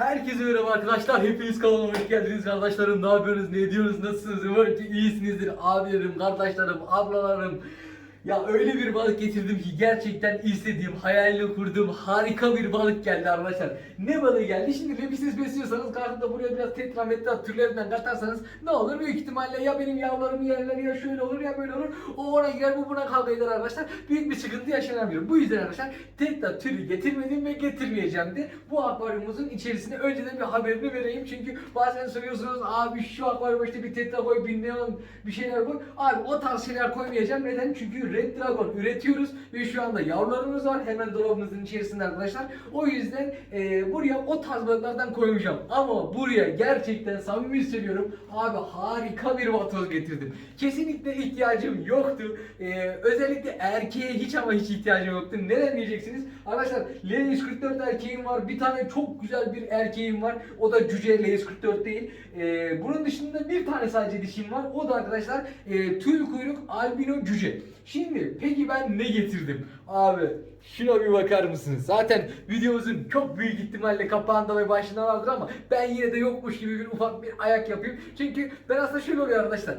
Herkese merhaba arkadaşlar. Hepiniz kanalıma hoş geldiniz kardeşlerim. Ne yapıyorsunuz? Ne ediyorsunuz? Nasılsınız? Umarım ki iyisinizdir. Abilerim, kardeşlerim, ablalarım. Ya öyle bir balık getirdim ki gerçekten istediğim, hayalini kurduğum harika bir balık geldi arkadaşlar. Ne balığı geldi? Şimdi rebisiz besliyorsanız karşıda buraya biraz tetrametra türlerinden katarsanız ne olur? Büyük ihtimalle ya benim yavrularımı yerler ya şöyle olur ya böyle olur. O ona girer bu buna kavga eder arkadaşlar. Büyük bir sıkıntı yaşanabilir. Bu yüzden arkadaşlar tetra türü getirmedim ve getirmeyeceğim de bu akvaryumumuzun içerisine önceden bir haberini vereyim. Çünkü bazen soruyorsunuz abi şu akvaryuma işte bir tetra koy, bir neon bir şeyler koy. Abi o tarz şeyler koymayacağım. Neden? Çünkü Red Dragon üretiyoruz ve şu anda yavrularımız var hemen dolabımızın içerisinde arkadaşlar. O yüzden e, buraya o tarz balıklardan koymayacağım. Ama buraya gerçekten samimi söylüyorum abi harika bir vatoz getirdim. Kesinlikle ihtiyacım yoktu. E, özellikle erkeğe hiç ama hiç ihtiyacım yoktu. Neden diyeceksiniz? Arkadaşlar L144 erkeğim var. Bir tane çok güzel bir erkeğim var. O da cüce L144 değil. E, bunun dışında bir tane sadece dişim var. O da arkadaşlar e, tül kuyruk albino cüce. Şimdi peki ben ne getirdim? Abi şuna bir bakar mısınız? Zaten videomuzun çok büyük ihtimalle kapağında ve başında vardır ama ben yine de yokmuş gibi bir ufak bir ayak yapayım. Çünkü ben aslında şöyle oluyor arkadaşlar.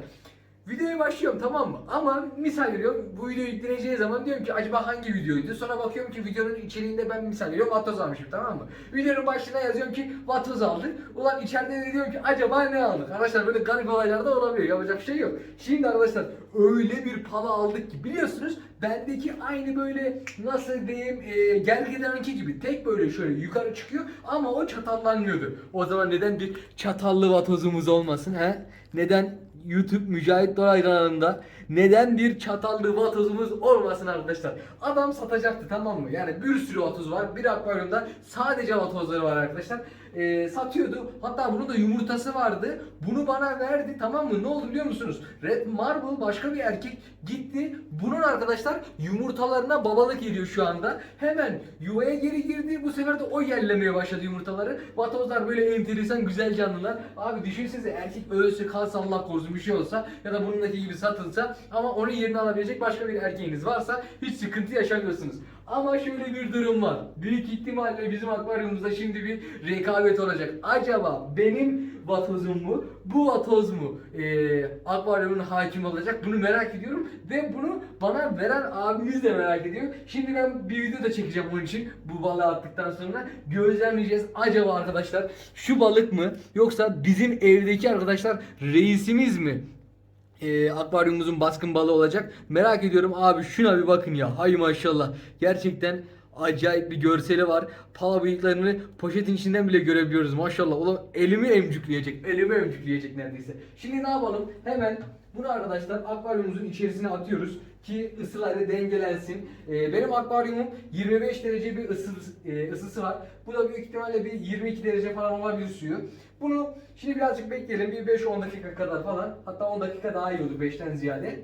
Videoya başlıyorum tamam mı? Ama misal veriyorum bu video yükleneceği zaman diyorum ki acaba hangi videoydu? Sonra bakıyorum ki videonun içeriğinde ben misal veriyorum vatoz almışım tamam mı? Videonun başlığına yazıyorum ki vatoz aldık. Ulan içeride de diyorum ki acaba ne aldık? Arkadaşlar böyle garip olaylar da olabiliyor yapacak bir şey yok. Şimdi arkadaşlar öyle bir pala aldık ki biliyorsunuz bendeki aynı böyle nasıl diyeyim e, gergedanınki gibi tek böyle şöyle yukarı çıkıyor ama o çatallanmıyordu. O zaman neden bir çatallı vatozumuz olmasın he? Neden YouTube Mücahit Doray kanalında neden bir çatallı vatozumuz olmasın arkadaşlar. Adam satacaktı tamam mı? Yani bir sürü vatoz var. Bir akvaryumda sadece vatozları var arkadaşlar. Ee, satıyordu. Hatta bunun da yumurtası vardı. Bunu bana verdi tamam mı? Ne oldu biliyor musunuz? Red Marble başka bir erkek gitti. Bunun arkadaşlar yumurtalarına babalık ediyor şu anda. Hemen yuvaya geri girdi. Bu sefer de o yerlemeye başladı yumurtaları. Vatozlar böyle enteresan güzel canlılar. Abi düşünsenize erkek ölse kalsa Allah korusun bir şey olsa ya da bunundaki gibi satılsa ama onun yerini alabilecek başka bir erkeğiniz varsa hiç sıkıntı yaşamıyorsunuz. Ama şöyle bir durum var. Büyük ihtimalle bizim akvaryumumuzda şimdi bir rekabet olacak. Acaba benim vatozum mu, bu vatoz mu ee, akvaryumun hakim olacak? Bunu merak ediyorum ve bunu bana veren abimiz de merak ediyor. Şimdi ben bir video da çekeceğim onun için bu balığı attıktan sonra gözlemleyeceğiz. Acaba arkadaşlar şu balık mı yoksa bizim evdeki arkadaşlar reisimiz mi? E, akvaryumumuzun baskın balığı olacak. Merak ediyorum abi şuna bir bakın ya. Hay maşallah. Gerçekten acayip bir görseli var. Pala bıyıklarını poşetin içinden bile görebiliyoruz maşallah. Ulan elimi emcükleyecek. Elimi emcükleyecek neredeyse. Şimdi ne yapalım? Hemen bunu arkadaşlar akvaryumumuzun içerisine atıyoruz ki ısıları dengelensin. Ee, benim akvaryumum 25 derece bir ısı, e, ısısı var. Bu da büyük ihtimalle bir 22 derece falan olabilir suyu. Bunu şimdi birazcık bekleyelim. Bir 5-10 dakika kadar falan. Hatta 10 dakika daha iyi olur 5'ten ziyade.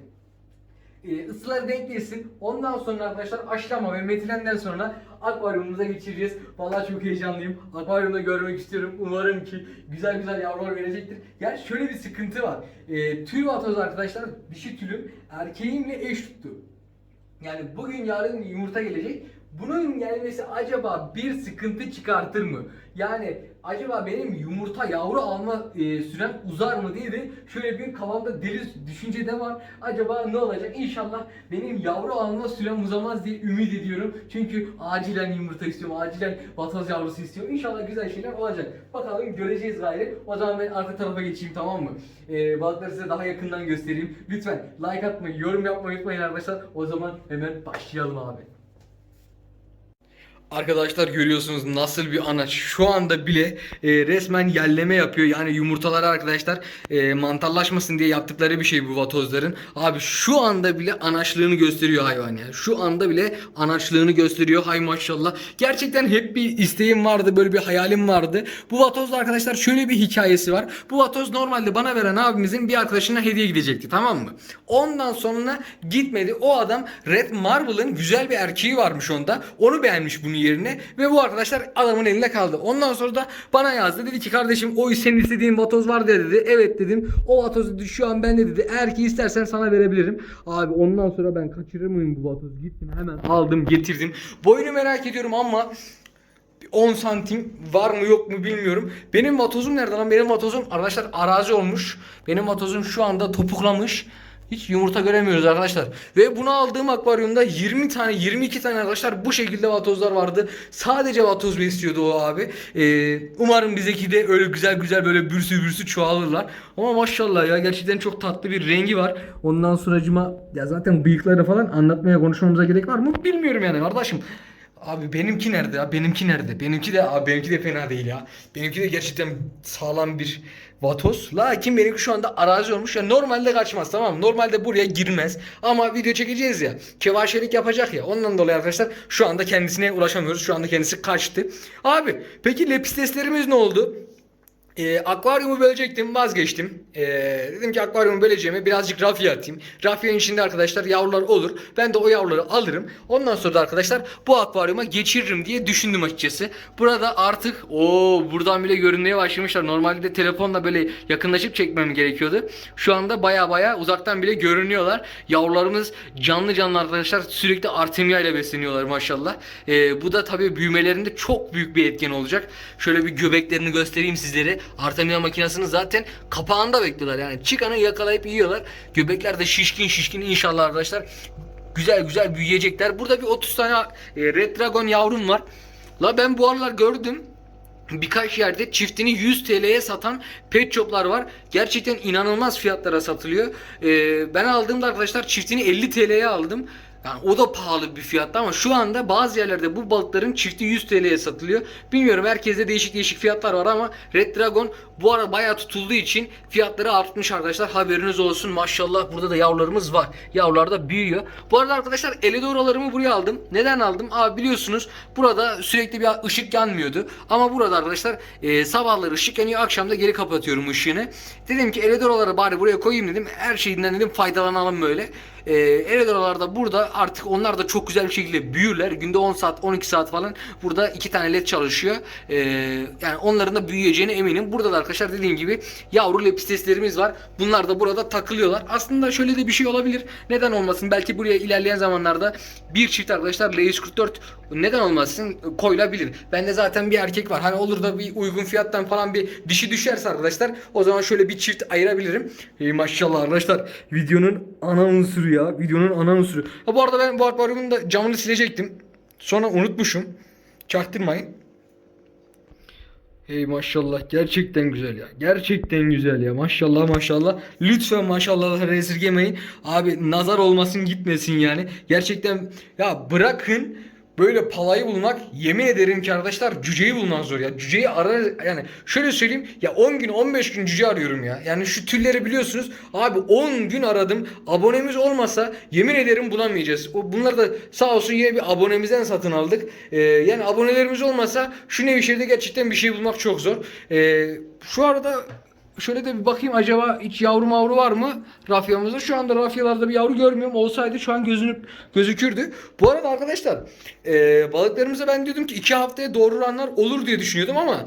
Ee, ısıları denklesin. Ondan sonra arkadaşlar aşlama ve metilenden sonra akvaryumumuza geçireceğiz. Vallahi çok heyecanlıyım. Akvaryumda görmek istiyorum. Umarım ki güzel güzel yavrular verecektir. Yani şöyle bir sıkıntı var. Ee, tül vatoz arkadaşlar dişi tülüm erkeğimle eş tuttu. Yani bugün yarın yumurta gelecek. Bunun gelmesi acaba bir sıkıntı çıkartır mı? Yani acaba benim yumurta yavru alma e, sürem uzar mı diye de şöyle bir kafamda deli düşünce de var. Acaba ne olacak? İnşallah benim yavru alma sürem uzamaz diye ümit ediyorum. Çünkü acilen yumurta istiyorum, acilen vatoz yavrusu istiyorum. İnşallah güzel şeyler olacak. Bakalım göreceğiz gayrı. O zaman ben arka tarafa geçeyim tamam mı? E, balıkları size daha yakından göstereyim. Lütfen like atmayı, yorum yapmayı unutmayın arkadaşlar. O zaman hemen başlayalım abi. Arkadaşlar görüyorsunuz nasıl bir anaç. Şu anda bile e, resmen yelleme yapıyor. Yani yumurtaları arkadaşlar e, mantarlaşmasın diye yaptıkları bir şey bu vatozların. Abi şu anda bile anaçlığını gösteriyor hayvan yani şu anda bile anaçlığını gösteriyor. Hay maşallah. Gerçekten hep bir isteğim vardı böyle bir hayalim vardı. Bu vatozda arkadaşlar şöyle bir hikayesi var. Bu vatoz normalde bana veren abimizin bir arkadaşına hediye gidecekti tamam mı? Ondan sonra gitmedi. O adam Red Marble'ın güzel bir erkeği varmış onda. Onu beğenmiş bunu yerine ve bu arkadaşlar adamın elinde kaldı. Ondan sonra da bana yazdı. Dedi ki kardeşim o senin istediğin vatoz var ya dedi. Evet dedim. O vatoz dedi şu an bende dedi. Eğer ki istersen sana verebilirim. Abi ondan sonra ben kaçırır mıyım bu vatozu? Gittim hemen aldım getirdim. Boyunu merak ediyorum ama 10 santim var mı yok mu bilmiyorum. Benim vatozum nerede lan? Benim vatozum arkadaşlar arazi olmuş. Benim vatozum şu anda topuklamış. Hiç yumurta göremiyoruz arkadaşlar. Ve bunu aldığım akvaryumda 20 tane 22 tane arkadaşlar bu şekilde vatozlar vardı. Sadece vatoz besliyordu o abi. Ee, umarım bizdeki de öyle güzel güzel böyle bürsü bürsü çoğalırlar. Ama maşallah ya gerçekten çok tatlı bir rengi var. Ondan sonracıma ya zaten bıyıkları falan anlatmaya konuşmamıza gerek var mı bilmiyorum yani kardeşim. Abi benimki nerede ya? Benimki nerede? Benimki de abi benimki de fena değil ya. Benimki de gerçekten sağlam bir vatoz. Lakin benimki şu anda arazi olmuş. Ya normalde kaçmaz tamam mı? Normalde buraya girmez. Ama video çekeceğiz ya. Kevaşelik yapacak ya. Ondan dolayı arkadaşlar şu anda kendisine ulaşamıyoruz. Şu anda kendisi kaçtı. Abi peki lepisteslerimiz ne oldu? E, akvaryumu bölecektim vazgeçtim. E, dedim ki akvaryumu böleceğime birazcık rafya atayım. Rafyanın içinde arkadaşlar yavrular olur. Ben de o yavruları alırım. Ondan sonra da arkadaşlar bu akvaryuma geçiririm diye düşündüm açıkçası. Burada artık o buradan bile görünmeye başlamışlar. Normalde telefonla böyle yakınlaşıp çekmem gerekiyordu. Şu anda baya baya uzaktan bile görünüyorlar. Yavrularımız canlı canlı arkadaşlar sürekli artemia ile besleniyorlar maşallah. E, bu da tabii büyümelerinde çok büyük bir etken olacak. Şöyle bir göbeklerini göstereyim sizlere. Artemia makinesinin zaten kapağında bekliyorlar. Yani çıkanı yakalayıp yiyorlar. Göbekler de şişkin şişkin inşallah arkadaşlar. Güzel güzel büyüyecekler. Burada bir 30 tane e, Red Dragon yavrum var. La ben bu aralar gördüm. Birkaç yerde çiftini 100 TL'ye satan pet shoplar var. Gerçekten inanılmaz fiyatlara satılıyor. Ee, ben aldığımda arkadaşlar çiftini 50 TL'ye aldım. Yani o da pahalı bir fiyatta ama şu anda bazı yerlerde bu balıkların çifti 100 TL'ye satılıyor. Bilmiyorum herkeste değişik değişik fiyatlar var ama Red Dragon bu ara bayağı tutulduğu için fiyatları artmış arkadaşlar. Haberiniz olsun. Maşallah burada da yavrularımız var. Yavrular da büyüyor. Bu arada arkadaşlar Elidoralarımı buraya aldım. Neden aldım? Abi biliyorsunuz burada sürekli bir ışık yanmıyordu. Ama burada arkadaşlar e, sabahları ışık yanıyor. Akşam da geri kapatıyorum ışığını. Dedim ki Elidoraları bari buraya koyayım dedim. Her şeyinden dedim faydalanalım böyle. E, Elidoralar da burada artık onlar da çok güzel bir şekilde büyürler. Günde 10 saat 12 saat falan burada iki tane led çalışıyor. E, yani onların da büyüyeceğine eminim. Burada da arkadaşlar dediğim gibi yavru lepisteslerimiz var. Bunlar da burada takılıyorlar. Aslında şöyle de bir şey olabilir. Neden olmasın? Belki buraya ilerleyen zamanlarda bir çift arkadaşlar L144 neden olmasın koyulabilir. Bende zaten bir erkek var. Hani olur da bir uygun fiyattan falan bir dişi düşerse arkadaşlar o zaman şöyle bir çift ayırabilirim. Ey maşallah arkadaşlar videonun ana unsuru ya. Videonun ana unsuru. Ha bu arada ben bu akvaryumun da camını silecektim. Sonra unutmuşum. Çaktırmayın. Hey maşallah gerçekten güzel ya. Gerçekten güzel ya. Maşallah maşallah. Lütfen maşallah esirgemeyin. Abi nazar olmasın gitmesin yani. Gerçekten ya bırakın böyle palayı bulmak yemin ederim ki arkadaşlar cüceyi bulmak zor ya. Cüceyi arar yani şöyle söyleyeyim ya 10 gün 15 gün cüce arıyorum ya. Yani şu tülleri biliyorsunuz abi 10 gün aradım. Abonemiz olmasa yemin ederim bulamayacağız. O bunları da sağ olsun yine bir abonemizden satın aldık. Ee, yani abonelerimiz olmasa şu Nevşehir'de gerçekten bir şey bulmak çok zor. Ee, şu arada Şöyle de bir bakayım acaba hiç yavru mavru var mı rafyamızda? Şu anda rafyalarda bir yavru görmüyorum. Olsaydı şu an gözünüp gözükürdü. Bu arada arkadaşlar e, balıklarımıza ben diyordum ki iki haftaya doğuranlar olur diye düşünüyordum ama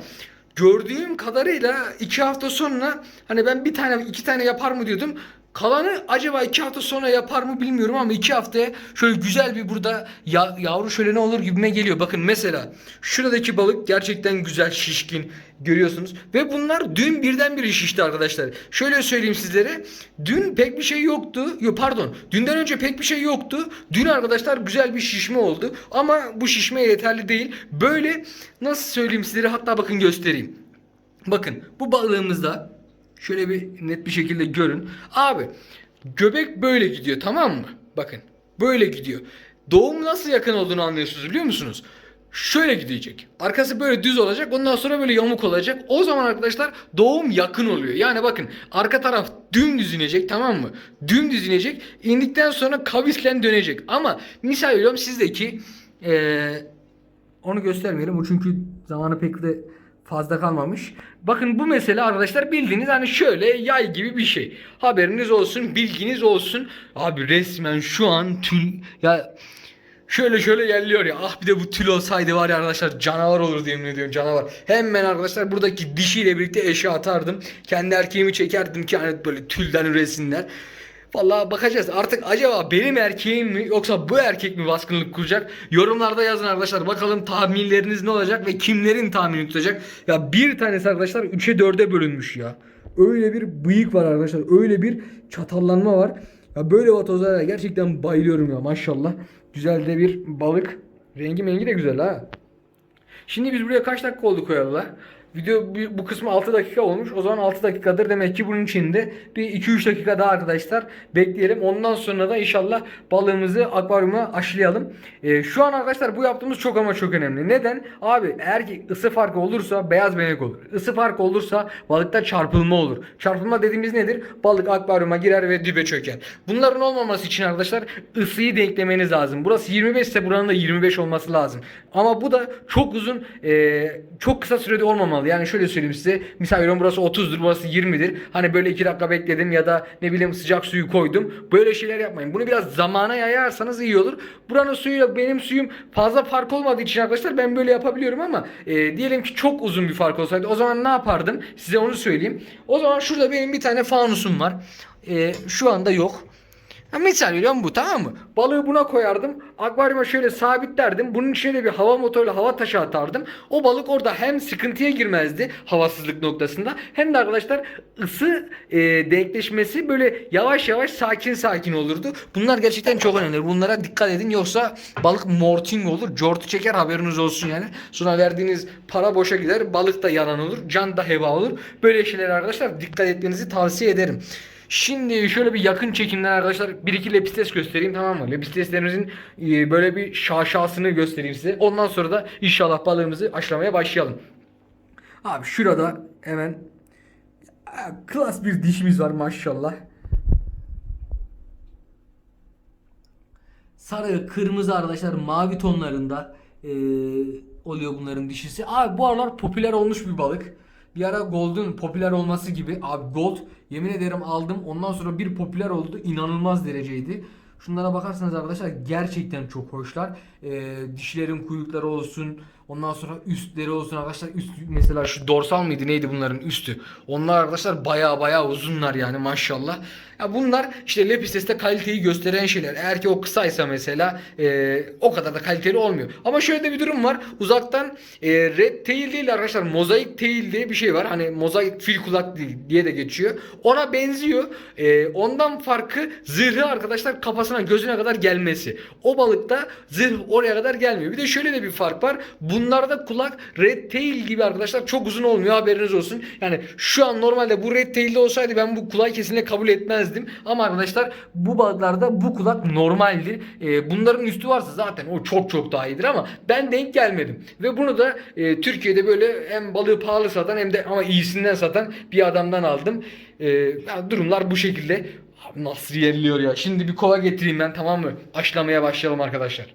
gördüğüm kadarıyla iki hafta sonra hani ben bir tane iki tane yapar mı diyordum. Kalanı acaba iki hafta sonra yapar mı bilmiyorum ama iki haftaya şöyle güzel bir burada ya, yavru şöyle ne olur gibime geliyor. Bakın mesela şuradaki balık gerçekten güzel şişkin görüyorsunuz. Ve bunlar dün birdenbire şişti arkadaşlar. Şöyle söyleyeyim sizlere. Dün pek bir şey yoktu. Yok pardon. Dünden önce pek bir şey yoktu. Dün arkadaşlar güzel bir şişme oldu. Ama bu şişme yeterli değil. Böyle nasıl söyleyeyim sizlere hatta bakın göstereyim. Bakın bu balığımızda Şöyle bir net bir şekilde görün. Abi göbek böyle gidiyor tamam mı? Bakın böyle gidiyor. Doğum nasıl yakın olduğunu anlıyorsunuz biliyor musunuz? Şöyle gidecek. Arkası böyle düz olacak. Ondan sonra böyle yamuk olacak. O zaman arkadaşlar doğum yakın oluyor. Yani bakın arka taraf dümdüz inecek tamam mı? Dümdüz inecek. İndikten sonra kavislen dönecek. Ama misal veriyorum sizdeki eee onu göstermeyelim. O çünkü zamanı pek de fazla kalmamış. Bakın bu mesele arkadaşlar bildiğiniz hani şöyle yay gibi bir şey. Haberiniz olsun, bilginiz olsun. Abi resmen şu an tül ya şöyle şöyle yerliyor ya. Ah bir de bu tül olsaydı var ya arkadaşlar canavar olurdu yemin ediyorum canavar. Hemen arkadaşlar buradaki dişiyle birlikte eşe atardım. Kendi erkeğimi çekerdim ki hani böyle tülden üresinler. Vallahi bakacağız. Artık acaba benim erkeğim mi yoksa bu erkek mi baskınlık kuracak? Yorumlarda yazın arkadaşlar. Bakalım tahminleriniz ne olacak ve kimlerin tahmini tutacak? Ya bir tanesi arkadaşlar 3'e 4'e bölünmüş ya. Öyle bir bıyık var arkadaşlar. Öyle bir çatallanma var. Ya böyle vatozlara gerçekten bayılıyorum ya maşallah. Güzel de bir balık. Rengi mengi de güzel ha. Şimdi biz buraya kaç dakika oldu koyalı? Video bu kısmı 6 dakika olmuş. O zaman 6 dakikadır demek ki bunun içinde bir 2-3 dakika daha arkadaşlar bekleyelim. Ondan sonra da inşallah balığımızı akvaryuma aşılayalım. Ee, şu an arkadaşlar bu yaptığımız çok ama çok önemli. Neden? Abi eğer ki ısı farkı olursa beyaz benek olur. Isı farkı olursa balıkta çarpılma olur. Çarpılma dediğimiz nedir? Balık akvaryuma girer ve dibe çöker. Bunların olmaması için arkadaşlar ısıyı denklemeniz lazım. Burası 25 ise buranın da 25 olması lazım. Ama bu da çok uzun e, çok kısa sürede olmamalı. Yani şöyle söyleyeyim size. Misal veriyorum burası 30'dur burası 20'dir. Hani böyle 2 dakika bekledim ya da ne bileyim sıcak suyu koydum. Böyle şeyler yapmayın. Bunu biraz zamana yayarsanız iyi olur. Buranın suyuyla benim suyum fazla fark olmadığı için arkadaşlar ben böyle yapabiliyorum ama e, diyelim ki çok uzun bir fark olsaydı o zaman ne yapardım? Size onu söyleyeyim. O zaman şurada benim bir tane fanusum var. E, şu anda yok. Ha, misal veriyorum bu tamam mı? Balığı buna koyardım. Akvaryuma şöyle sabitlerdim. Bunun içine de bir hava motoruyla hava taşı atardım. O balık orada hem sıkıntıya girmezdi havasızlık noktasında hem de arkadaşlar ısı e, denkleşmesi böyle yavaş yavaş sakin sakin olurdu. Bunlar gerçekten çok önemli. Bunlara dikkat edin yoksa balık morting olur. Cortu çeker haberiniz olsun yani. Sonra verdiğiniz para boşa gider. Balık da yalan olur. Can da heba olur. Böyle şeylere arkadaşlar dikkat etmenizi tavsiye ederim. Şimdi şöyle bir yakın çekimden arkadaşlar bir iki lepistes göstereyim tamam mı? Lepisteslerimizin e, böyle bir şaşasını göstereyim size. Ondan sonra da inşallah balığımızı aşılamaya başlayalım. Abi şurada hemen klas bir dişimiz var maşallah. Sarı, kırmızı arkadaşlar mavi tonlarında e, oluyor bunların dişisi. Abi bu aralar popüler olmuş bir balık. Bir ara Gold'un popüler olması gibi. Abi Gold yemin ederim aldım. Ondan sonra bir popüler oldu. inanılmaz dereceydi. Şunlara bakarsanız arkadaşlar gerçekten çok hoşlar. E, dişlerin kuyrukları olsun. Ondan sonra üstleri olsun arkadaşlar. Üst mesela şu dorsal mıydı neydi bunların üstü. Onlar arkadaşlar baya baya uzunlar yani maşallah. Ya bunlar işte Lepistes'te kaliteyi gösteren şeyler. Eğer ki o kısaysa mesela e, o kadar da kaliteli olmuyor. Ama şöyle de bir durum var. Uzaktan e, red tail değil arkadaşlar. Mozaik tail diye bir şey var. Hani mozaik fil kulak diye de geçiyor. Ona benziyor. E, ondan farkı zırhı arkadaşlar kafasına gözüne kadar gelmesi. O balıkta zırh oraya kadar gelmiyor. Bir de şöyle de bir fark var. Bunlarda kulak red tail gibi arkadaşlar çok uzun olmuyor haberiniz olsun. Yani şu an normalde bu red tail'de olsaydı ben bu kulağı kesinlikle kabul etmezdim. Ama arkadaşlar bu balıklarda bu kulak normaldir. Ee, bunların üstü varsa zaten o çok çok daha iyidir ama ben denk gelmedim. Ve bunu da e, Türkiye'de böyle hem balığı pahalı satan hem de ama iyisinden satan bir adamdan aldım. Ee, yani durumlar bu şekilde. Abi nasıl yerliyor ya. Şimdi bir kova getireyim ben tamam mı? Aşılamaya başlayalım arkadaşlar.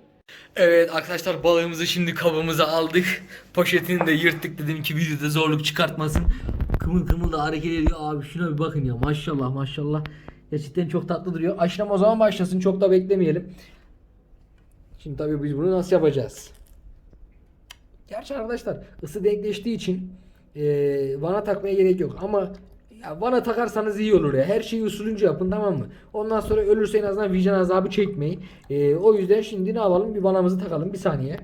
Evet arkadaşlar balığımızı şimdi kabımıza aldık. Poşetini de yırttık dedim ki videoda zorluk çıkartmasın. Kımıl kımıl da hareket ediyor. Abi şuna bir bakın ya maşallah maşallah. Gerçekten çok tatlı duruyor. Aşılama o zaman başlasın çok da beklemeyelim. Şimdi tabii biz bunu nasıl yapacağız? Gerçi arkadaşlar ısı denkleştiği için eee vana takmaya gerek yok ama ya vana takarsanız iyi olur ya. Her şeyi usulünce yapın tamam mı? Ondan sonra ölürse en azından vicdan azabı çekmeyin. Eee, o yüzden şimdi ne yapalım? Bir vanamızı takalım bir saniye.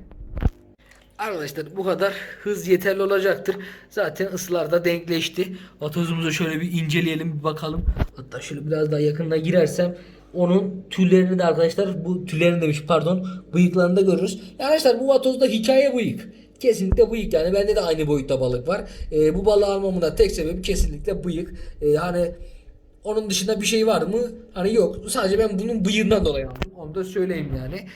Arkadaşlar bu kadar hız yeterli olacaktır. Zaten ısılar da denkleşti. Vatozumuzu şöyle bir inceleyelim bir bakalım. Hatta şöyle biraz daha yakına girersem onun tüllerini de arkadaşlar bu tüllerini demiş pardon bıyıklarını da görürüz. Arkadaşlar bu vatozda hikaye bıyık. Kesinlikle bıyık yani bende de aynı boyutta balık var. Ee, bu balığı almamın da tek sebebi kesinlikle bıyık. Ee, hani onun dışında bir şey var mı? Hani yok. Sadece ben bunun bıyığından dolayı aldım. Onu da söyleyeyim yani.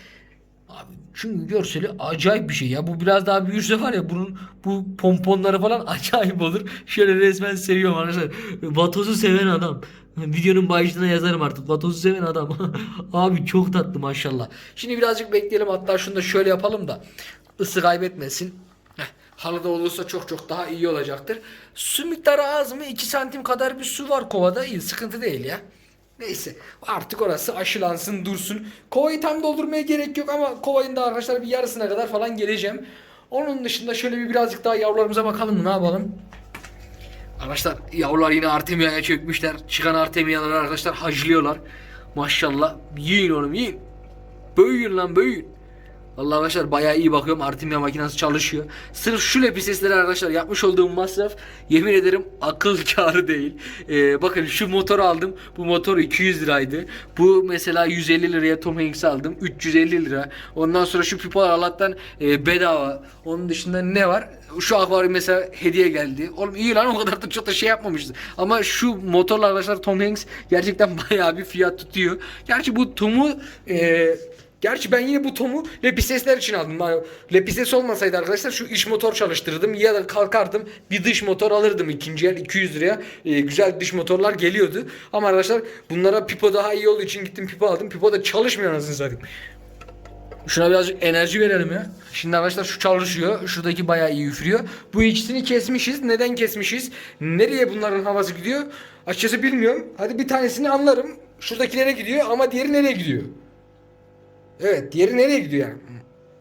Abi çünkü görseli acayip bir şey ya. Bu biraz daha büyürse var ya bunun bu pomponları falan acayip olur. Şöyle resmen seviyorum arkadaşlar. Vatozu seven adam. Videonun başlığına yazarım artık. Vatozu seven adam. Abi çok tatlı maşallah. Şimdi birazcık bekleyelim. Hatta şunu da şöyle yapalım da ısı kaybetmesin. Heh, halıda olursa çok çok daha iyi olacaktır. Su miktarı az mı? 2 santim kadar bir su var kovada. İyi sıkıntı değil ya. Neyse artık orası aşılansın dursun. Kovayı tam doldurmaya gerek yok ama kovanın da arkadaşlar bir yarısına kadar falan geleceğim. Onun dışında şöyle bir birazcık daha yavrularımıza bakalım ne yapalım? Arkadaşlar yavrular yine Artemia'ya çökmüşler. Çıkan Artemia'ları arkadaşlar haclıyorlar. Maşallah. Yiyin oğlum yiyin. Büyüyün lan büyüyün. Vallahi arkadaşlar bayağı iyi bakıyorum. Artemia makinesi çalışıyor. Sırf şu lepisesleri arkadaşlar yapmış olduğum masraf yemin ederim akıl kârı değil. Ee, bakın şu motoru aldım. Bu motor 200 liraydı. Bu mesela 150 liraya Tom Hanks'i aldım. 350 lira. Ondan sonra şu pipolar Allah'tan e, bedava. Onun dışında ne var? Şu akvaryum mesela hediye geldi. Oğlum iyi lan o kadar da çok da şey yapmamıştı. Ama şu motorla arkadaşlar Tom Hanks gerçekten bayağı bir fiyat tutuyor. Gerçi bu Tom'u e, Gerçi ben yine bu Tom'u Lepisesler için aldım. Lepises olmasaydı arkadaşlar şu iç motor çalıştırırdım ya da kalkardım bir dış motor alırdım ikinci el 200 liraya. Ee, güzel dış motorlar geliyordu. Ama arkadaşlar bunlara Pipo daha iyi olduğu için gittim Pipo aldım. Pipo da çalışmıyor anasını satayım. Şuna birazcık enerji verelim ya. Şimdi arkadaşlar şu çalışıyor. Şuradaki bayağı iyi üfürüyor. Bu ikisini kesmişiz. Neden kesmişiz? Nereye bunların havası gidiyor? Açıkçası bilmiyorum. Hadi bir tanesini anlarım. Şuradakilere gidiyor ama diğeri nereye gidiyor? Evet, diğeri nereye gidiyor yani?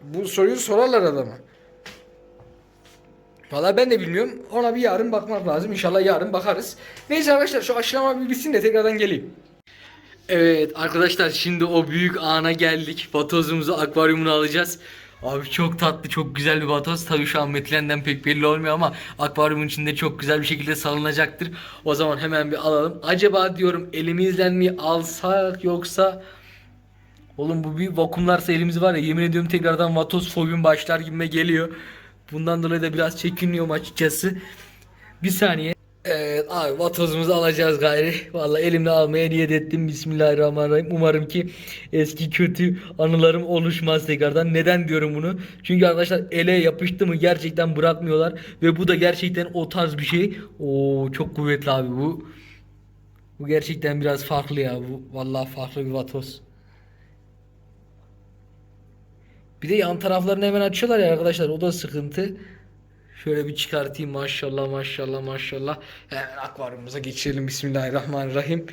Bu soruyu sorarlar adama. Valla ben de bilmiyorum. Ona bir yarın bakmak lazım. İnşallah yarın bakarız. Neyse arkadaşlar şu aşılama bir bitsin de tekrardan geleyim. Evet arkadaşlar şimdi o büyük ana geldik. Vatozumuzu akvaryumuna alacağız. Abi çok tatlı çok güzel bir vatoz. Tabii şu an metilenden pek belli olmuyor ama akvaryumun içinde çok güzel bir şekilde salınacaktır. O zaman hemen bir alalım. Acaba diyorum elimizden mi alsak yoksa Oğlum bu bir vakumlarsa elimiz var ya yemin ediyorum tekrardan vatoz fobim başlar gibime geliyor. Bundan dolayı da biraz çekiniyorum açıkçası. Bir saniye. Evet abi vatozumuzu alacağız gayri. Vallahi elimle almaya niyet ettim. Bismillahirrahmanirrahim. Umarım ki eski kötü anılarım oluşmaz tekrardan. Neden diyorum bunu? Çünkü arkadaşlar ele yapıştı mı gerçekten bırakmıyorlar. Ve bu da gerçekten o tarz bir şey. Oo çok kuvvetli abi bu. Bu gerçekten biraz farklı ya. Bu vallahi farklı bir vatoz. Bir de yan taraflarını hemen açıyorlar ya arkadaşlar o da sıkıntı. Şöyle bir çıkartayım maşallah maşallah maşallah. Hemen akvaryumumuza geçirelim bismillahirrahmanirrahim.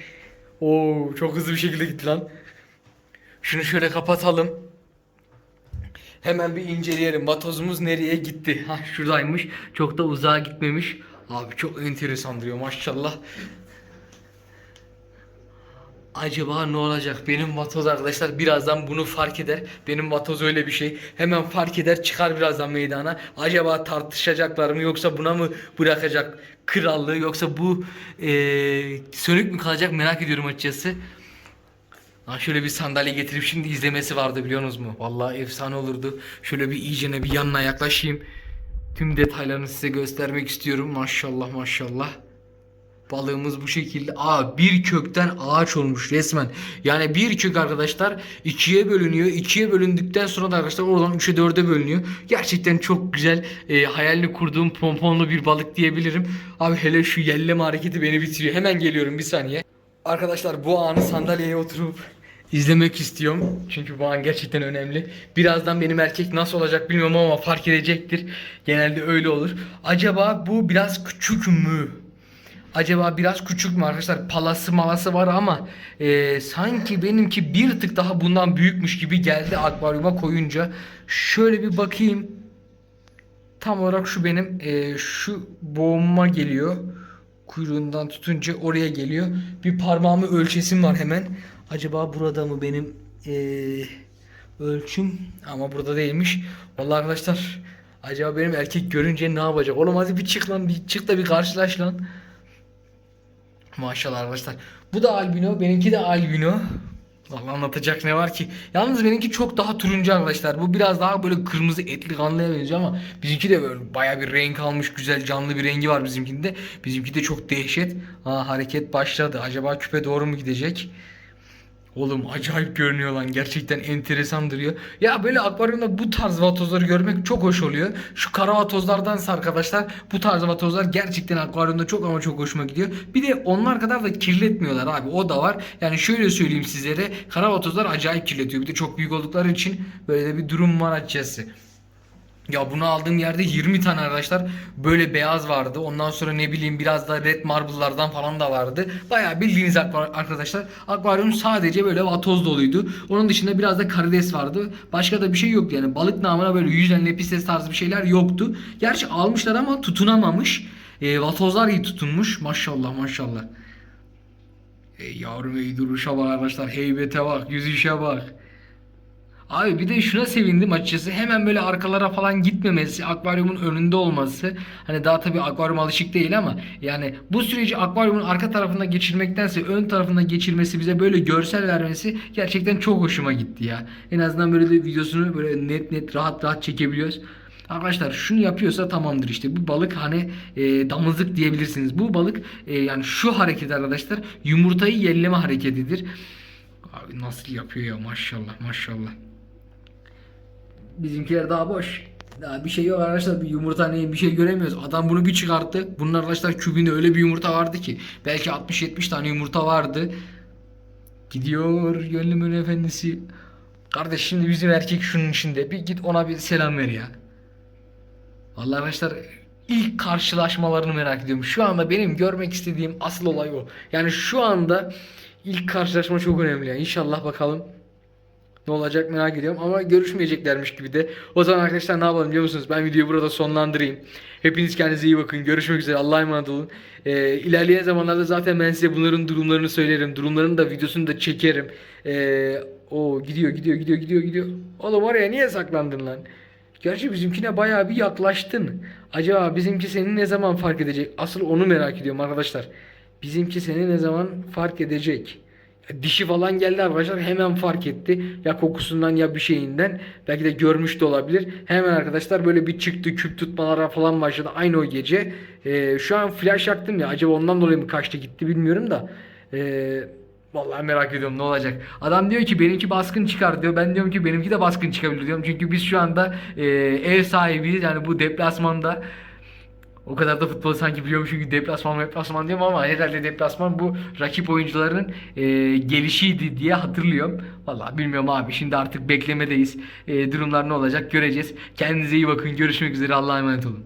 Oo çok hızlı bir şekilde gitti lan. Şunu şöyle kapatalım. Hemen bir inceleyelim. Vatozumuz nereye gitti? Ha şuradaymış. Çok da uzağa gitmemiş. Abi çok enteresan duruyor maşallah. Acaba ne olacak? Benim vatoz arkadaşlar birazdan bunu fark eder. Benim vatoz öyle bir şey. Hemen fark eder çıkar birazdan meydana. Acaba tartışacaklar mı yoksa buna mı bırakacak krallığı yoksa bu eee, sönük mü kalacak merak ediyorum açıkçası. Ha şöyle bir sandalye getirip şimdi izlemesi vardı biliyorsunuz mu? Vallahi efsane olurdu. Şöyle bir iyicene bir yanına yaklaşayım. Tüm detaylarını size göstermek istiyorum. Maşallah maşallah. Balığımız bu şekilde. Aa bir kökten ağaç olmuş resmen. Yani bir kök arkadaşlar ikiye bölünüyor. İkiye bölündükten sonra da arkadaşlar oradan üçe dörde bölünüyor. Gerçekten çok güzel e, hayalini kurduğum pomponlu bir balık diyebilirim. Abi hele şu yelleme hareketi beni bitiriyor. Hemen geliyorum bir saniye. Arkadaşlar bu anı sandalyeye oturup izlemek istiyorum. Çünkü bu an gerçekten önemli. Birazdan benim erkek nasıl olacak bilmiyorum ama fark edecektir. Genelde öyle olur. Acaba bu biraz küçük mü? Acaba biraz küçük mü arkadaşlar? Palası malası var ama e, sanki benimki bir tık daha bundan büyükmüş gibi geldi akvaryuma koyunca. Şöyle bir bakayım. Tam olarak şu benim e, şu boğuma geliyor. Kuyruğundan tutunca oraya geliyor. Bir parmağımı ölçesim var hemen. Acaba burada mı benim e, ölçüm? Ama burada değilmiş. Vallahi arkadaşlar acaba benim erkek görünce ne yapacak? Oğlum bir çık lan bir çık da bir karşılaş lan. Maşallah arkadaşlar. Bu da albino. Benimki de albino. Vallahi anlatacak ne var ki? Yalnız benimki çok daha turuncu arkadaşlar. Bu biraz daha böyle kırmızı etli kanlıya benziyor ama bizimki de böyle baya bir renk almış. Güzel canlı bir rengi var bizimkinde. Bizimki de çok dehşet. Ha hareket başladı. Acaba küpe doğru mu gidecek? Oğlum acayip görünüyor lan. Gerçekten enteresan duruyor. Ya böyle akvaryumda bu tarz vatozları görmek çok hoş oluyor. Şu kara vatozlardansa arkadaşlar bu tarz vatozlar gerçekten akvaryumda çok ama çok hoşuma gidiyor. Bir de onlar kadar da kirletmiyorlar abi. O da var. Yani şöyle söyleyeyim sizlere. Kara vatozlar acayip kirletiyor. Bir de çok büyük oldukları için böyle de bir durum var açıkçası. Ya bunu aldığım yerde 20 tane arkadaşlar böyle beyaz vardı. Ondan sonra ne bileyim biraz da red marble'lardan falan da vardı. Bayağı bildiğiniz arkadaşlar. Akvaryum sadece böyle vatoz doluydu. Onun dışında biraz da karides vardı. Başka da bir şey yoktu yani. Balık namına böyle yüzen lepistes tarzı bir şeyler yoktu. Gerçi almışlar ama tutunamamış. E, vatozlar iyi tutunmuş. Maşallah maşallah. Ey yavrum ey duruşa bak arkadaşlar. Heybete bak. Yüzüşe bak. Abi bir de şuna sevindim açıkçası. Hemen böyle arkalara falan gitmemesi, akvaryumun önünde olması. Hani daha tabii akvaryum alışık değil ama yani bu süreci akvaryumun arka tarafında geçirmektense ön tarafında geçirmesi bize böyle görsel vermesi gerçekten çok hoşuma gitti ya. En azından böyle de videosunu böyle net net rahat rahat çekebiliyoruz. Arkadaşlar şunu yapıyorsa tamamdır işte bu balık hani e, damızlık diyebilirsiniz. Bu balık e, yani şu hareket arkadaşlar yumurtayı yelleme hareketidir. Abi nasıl yapıyor ya maşallah maşallah. Bizimkiler daha boş. Daha bir şey yok arkadaşlar bir yumurta ne bir şey göremiyoruz. Adam bunu bir çıkarttı. Bunun arkadaşlar kübünde öyle bir yumurta vardı ki. Belki 60-70 tane yumurta vardı. Gidiyor gönlümün efendisi. Kardeş şimdi bizim erkek şunun içinde. Bir git ona bir selam ver ya. Vallahi arkadaşlar ilk karşılaşmalarını merak ediyorum. Şu anda benim görmek istediğim asıl olay o. Yani şu anda ilk karşılaşma çok önemli. Yani. İnşallah bakalım ne olacak merak ediyorum ama görüşmeyeceklermiş gibi de. O zaman arkadaşlar ne yapalım biliyor musunuz? Ben videoyu burada sonlandırayım. Hepiniz kendinize iyi bakın. Görüşmek üzere. Allah'a emanet olun. Ee, ilerleyen zamanlarda zaten ben size bunların durumlarını söylerim. Durumlarını da videosunu da çekerim. Ee, o gidiyor gidiyor gidiyor gidiyor gidiyor. Oğlum oraya niye saklandın lan? Gerçi bizimkine bayağı bir yaklaştın. Acaba bizimki seni ne zaman fark edecek? Asıl onu merak ediyorum arkadaşlar. Bizimki seni ne zaman fark edecek? Dişi falan geldi arkadaşlar hemen fark etti. Ya kokusundan ya bir şeyinden. Belki de görmüş de olabilir. Hemen arkadaşlar böyle bir çıktı küp tutmalara falan başladı aynı o gece. Ee, şu an flash yaktım ya acaba ondan dolayı mı kaçtı gitti bilmiyorum da. Ee, Vallahi merak ediyorum ne olacak. Adam diyor ki benimki baskın çıkar diyor. Ben diyorum ki benimki de baskın çıkabilir diyorum. Çünkü biz şu anda e, ev sahibiyiz. Yani bu deplasmanda o kadar da futbol sanki biliyormuşum ki deplasman deplasman diyorum ama herhalde deplasman bu rakip oyuncuların e, gelişiydi diye hatırlıyorum. Vallahi bilmiyorum abi şimdi artık beklemedeyiz. E, durumlar ne olacak göreceğiz. Kendinize iyi bakın görüşmek üzere Allah'a emanet olun.